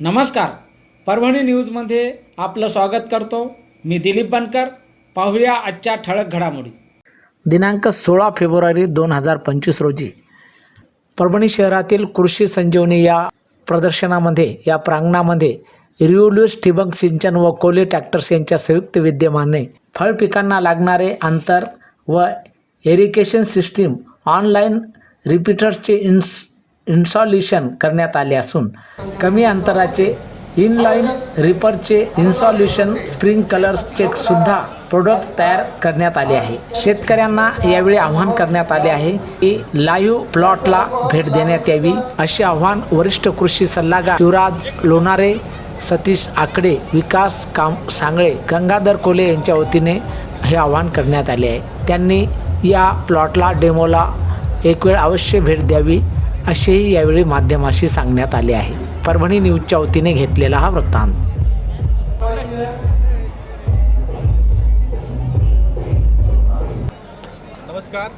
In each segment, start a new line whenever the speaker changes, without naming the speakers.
नमस्कार. परभणी न्यूजमध्ये आपलं स्वागत करतो. मी दिलीप बनकर. पाहूया आजच्या ठळक घडामोडी. दिनांक सोळा फेब्रुवारी दोन हजार पंचवीस रोजी परभणी शहरातील कृषी संजीवनी या प्रदर्शनामध्ये या प्रांगणामध्ये रिओल्यूस ठिबक सिंचन व कोले ट्रॅक्टर्स यांच्या संयुक्त विद्यमाने फळ पिकांना लागणारे अंतर व एरिकेशन सिस्टीम ऑनलाईन रिपीटर्सचे इन्स इन्स्टॉलेशन करण्यात आले असून कमी अंतराचे इनलाईन रिपरचे इन्स्टॉल्युशन स्प्रिंग कलर्स प्रोडक्ट तयार करण्यात आले आहे. शेतकऱ्यांना यावेळी आव्हान करण्यात आले आहे की लाईव्ह प्लॉटला भेट देण्यात यावी. असे आव्हान वरिष्ठ कृषी सल्लागार युवराज लोणारे सतीश आकडे विकास काम सांगळे गंगाधर कोले यांच्या वतीने हे आव्हान करण्यात आले आहे. त्यांनी या प्लॉटला डेमोला एक वेळ अवश्य भेट द्यावी. असेही यावेळी माध्यमाशी सांगण्यात आले आहे. परभणी न्यूजच्या वतीने घेतलेला हा वृत्तांत.
नमस्कार.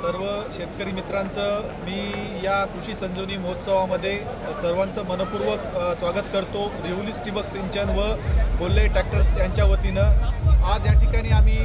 सर्व शेतकरी मित्रांचं मी या कृषी संजीवनी महोत्सवामध्ये सर्वांचं मनपूर्वक स्वागत करतो. रिव्हुलिस ठिबक सिंचन व बोल्ले ट्रॅक्टर्स यांच्या वतीनं. आज या ठिकाणी आम्ही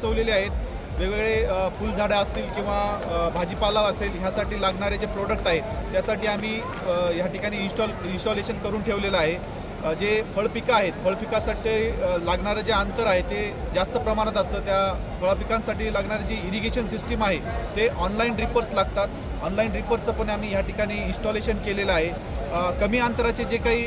या बसवलेले आहेत. वेगवेगळे फुलझाडं असतील किंवा भाजीपाला असेल ह्यासाठी लागणारे जे प्रोडक्ट आहेत त्यासाठी आम्ही ह्या ठिकाणी इन्स्टॉल इन्स्टॉलेशन करून ठेवलेलं आहे. जे फळपिकं आहेत फळपिकासाठी लागणारं जे अंतर आहे ते जास्त प्रमाणात असतं. त्या फळपिकांसाठी लागणारी जी इरिगेशन सिस्टीम आहे ते ऑनलाईन ड्रिपर्स लागतात. ऑनलाईन ड्रिपर्सचं पण आम्ही ह्या ठिकाणी इन्स्टॉलेशन केलेलं आहे. कमी अंतराचे जे काही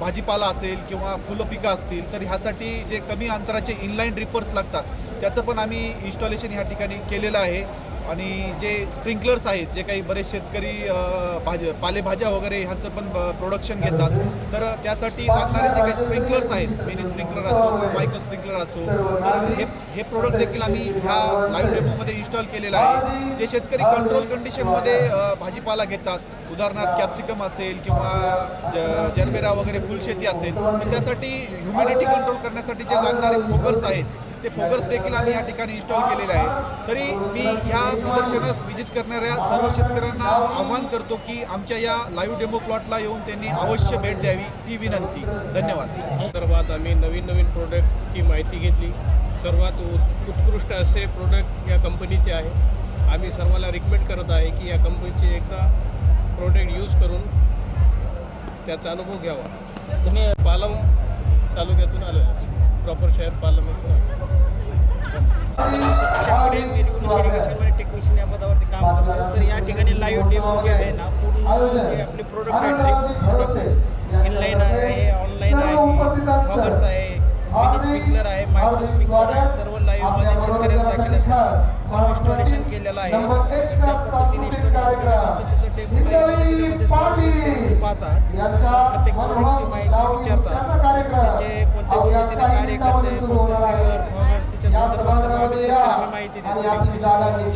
भाजीपाला असेल किंवा फुलं पिकं असतील तर ह्यासाठी जे कमी अंतराचे इनलाईन ड्रिपर्स लागतात त्याचं पण आम्ही इन्स्टॉलेशन ह्या ठिकाणी केलेलं आहे. आणि जे स्प्रिंकलर्स आहेत जे काही बरेच शेतकरी भाज भाज्या पालेभाज्या वगैरे ह्यांचं पण प्रोडक्शन घेतात. तर त्यासाठी लागणारे जे काही स्प्रिंकलर्स आहेत मिनी स्प्रिंकलर असो किंवा मायक्रो स्प्रिंकलर असो तर हे हे प्रोडक्ट देखील आम्ही ह्या लाईव्ह डेमोमध्ये इन्स्टॉल केलेलं आहे. जे शेतकरी कंट्रोल कंडिशनमध्ये भाजीपाला घेतात उदाहरणार्थ कॅप्सिकम असेल किंवा ज जरबेरा वगैरे फुलशेती असेल तर त्यासाठी ह्युमिडिटी कंट्रोल करण्यासाठी जे लागणारे फोकर्स आहेत ते फोकस देखील आम्ही या ठिकाणी इन्स्टॉल केलेले आहे. तरी मी या प्रदर्शनात व्हिजिट करणाऱ्या सर्व शेतकऱ्यांना आवाहन करतो की आमच्या या लाईव्ह डेमो प्लॉटला येऊन त्यांनी अवश्य भेट द्यावी ही विनंती. धन्यवाद.
संदर्भात आम्ही नवीन नवीन प्रोडक्टची माहिती घेतली. सर्वात उत् उत्कृष्ट असे प्रोडक्ट या कंपनीचे आहे. आम्ही सर्वांना रिकमेंड करत आहे की या कंपनीचे एकदा प्रोडक्ट यूज करून त्याचा अनुभव घ्यावा. तुम्ही पालम तालुक्यातून आलो प्रॉपर शहर पालम
माझं नाव सतीश आकडे मी इरिगेशनमध्ये टेक्निशियन या पदावरती काम करतो तर या ठिकाणी लाईव्ह डेमो जे आहे ना पूर्ण जे आपले प्रोडक्ट आहेत प्रोडक्ट इनलाईन आहे. ऑनलाईन आहे हॉगर्स आहे मिनी स्प्रिंकलर आहे मायक्रो स्पीकर आहे सर्व लाईव्हमध्ये शेतकऱ्याला दाखवण्यासाठी सर्व इन्स्टॉलेशन केलेलं आहे तर त्या पद्धतीने इन्स्टॉलेशन केल्यानंतर त्याचं डेमो लाईव्हमध्ये सर्व पाहतात प्रत्येक प्रोडक्टची माहिती विचारतात त्याचे कोणत्या पद्धतीने कार्य करते त्याच्या संदर्भात सर्व आम्ही शेतकऱ्यांना माहिती देतो.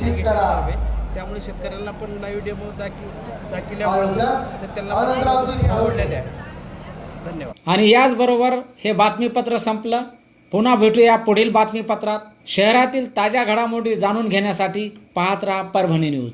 इरिगेशनतर्फे त्यामुळे शेतकऱ्यांना पण लाईव्ह डेमो दाखव दाखवल्यामुळे तर त्यांना पण सर्व गोष्टी आवडलेल्या आहेत. धन्यवाद.
आणि याचबरोबर हे बातमीपत्र संपलं. पुन्हा भेटूया पुढील बातमीपत्रात. शहरातील ताज्या घडामोडी जाणून घेण्यासाठी पाहत राहा परभणी न्यूज.